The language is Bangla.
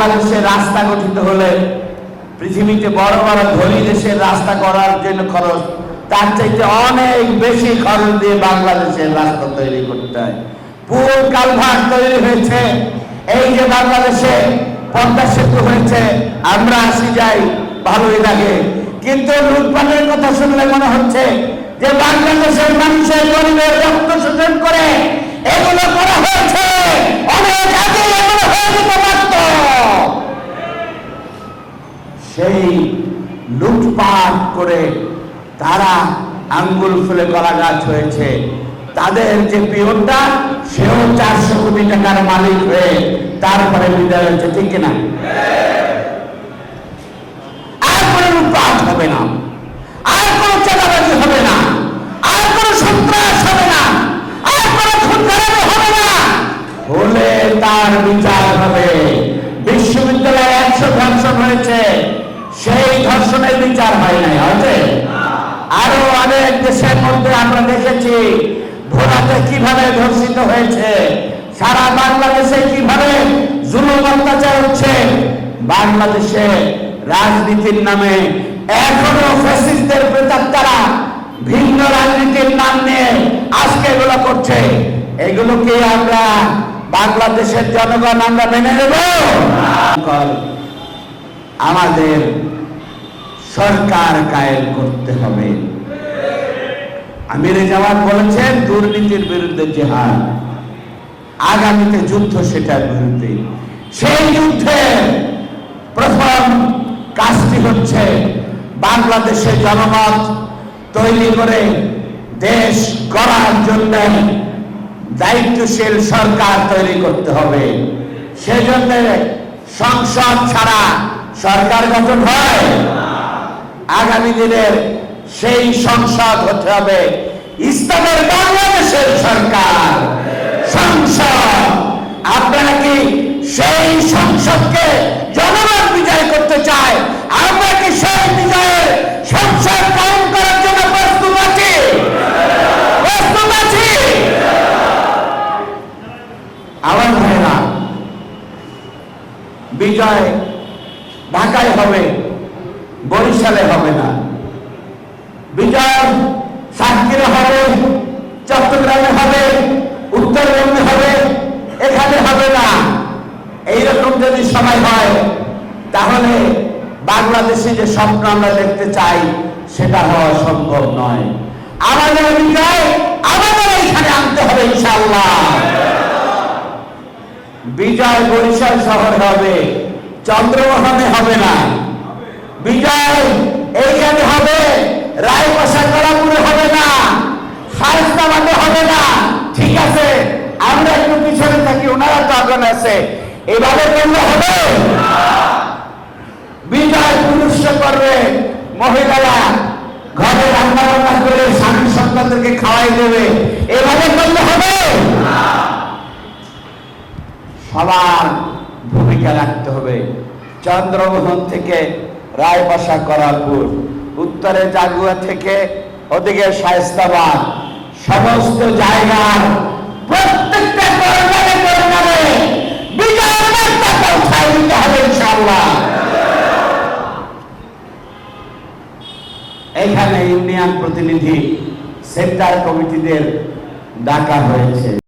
বাংলাদেশের রাস্তা গঠিত হলে পৃথিবীতে বড় বড় ধনী দেশের রাস্তা করার জন্য খরচ, তার চাইতে অনেক বেশি খরচ দিয়ে বাংলাদেশের রাস্তা তৈরি করতে হয়। পুল কালভার্ট তৈরি হয়েছে। এই যে বাংলাদেশে পদ্মা সেতু হয়েছে, আমরা আসি যাই ভালোই লাগে। কিন্তু লুটপাটের কথা শুনলে মনে হচ্ছে যে বাংলাদেশের মানুষের গরিবের রক্ত শোষণ করে এগুলো করা হয়েছে। অনেক আগে এগুলো হয়ে যেতে পারত সেই লুটপাট করে তারা আঙ্গুল ফুলে কলা গাছ হয়েছে, তাদের যে পিওনটা, সেও চারশো কোটি টাকার মালিক হয়ে তারপরে বিদায় হচ্ছে ঠিক কিনা? আর কোনো লুটপাট হবে না, আর কোনো চাঁদাবাজি হবে না, আর কোনো সন্ত্রাস হবে না, আর কোনো খুনখারাপি হবে না। হলে তার বিচার হবে। বিশ্ববিদ্যালয়ে একশো ধর্ষণ হয়েছে। সেই ধর্ষণের বিচার হয় নাই, হয়েছে? আরও অনেক দেশের মধ্যে আমরা দেখেছি ভোলাতে কীভাবে ধর্ষিত হয়েছে, সারা বাংলাদেশে কীভাবে জুলুম অত্যাচার হচ্ছে, বাংলাদেশে রাজনীতির নামে এখনও ফ্যাসিস্টদের প্রেতাত্মারা ভিন্ন রাজনীতির নাম নিয়ে আজকে এগুলো করছে। এগুলোকে আমরা বাংলাদেশের জনগণ আমরা মেনে নেব। আমাদের সরকার কায়েম করতে হবে। আমির জামাত বলেছেন, দুর্নীতির বিরুদ্ধে জেহাদ। আগামীতে যুদ্ধ সেটার বিরুদ্ধে। সেই যুদ্ধে প্রথম কাজটি হচ্ছে বাংলাদেশের জনমত তৈরি করে দেশ গড়ার জন্য দায়িত্বশীল সরকার তৈরি করতে হবে। সেজন্য সংসদ ছাড়া সরকার গঠন হয়। আগামী দিনের সেই সংসদ হতে হবে। ইসলামের বাংলাদেশের সরকার। সংসদ। আপনারা কি সেই সংসদকে জনগণ বিজয় করতে চায়? আমরা কি সেই বিজয়ের সংসদ কায়েম করার জন্য প্রস্তুত আছি? প্রস্তুত আছি? আমার ভাইরা, বিজয় ঢাকায় হবে। বরিশালে হবে না। বিজয় সাতক্ষীরা হবে, চট্টগ্রামে হবে, উত্তরবঙ্গে হবে, এখানে হবে না। এইরকম যদি সময় হয়, তাহলে বাংলাদেশে যে স্বপ্ন আমরা দেখতে চাই, সেটা হওয়া সম্ভব নয়। আমাদের বিজয় আমাদের এখানে আনতে হবে ইনশাল্লাহ বিজয় বরিশাল শহর হবে চন্দ্রমোহনে হবে না। বিজয় এইখানে হবে রায়পাশা কলাপুরে হবে না খারস্তাবাদে হবে না। ঠিক আছে, আমরা একটু পিছনে থাকি, ওনারা তো এভাবে করলে হবে। বিজয় পুরুষরা করবে, মহিলারা ঘরে রান্না বান্না করে স্বামী সন্তানদেরকে খাওয়াই দেবে। এভাবে করলে হবে। সবার ভূমিকা রাখতে হবে। চন্দ্রমোহন থেকে রায়বাসা করালপুর। উত্তরে জাগুয়া থেকে ওদিকে শায়স্তাবাদ। সমস্ত জায়গার প্রত্যেকটা এখানে ইউনিয়ন প্রতিনিধি সেক্টর কমিটিদের ডাকা হয়েছে।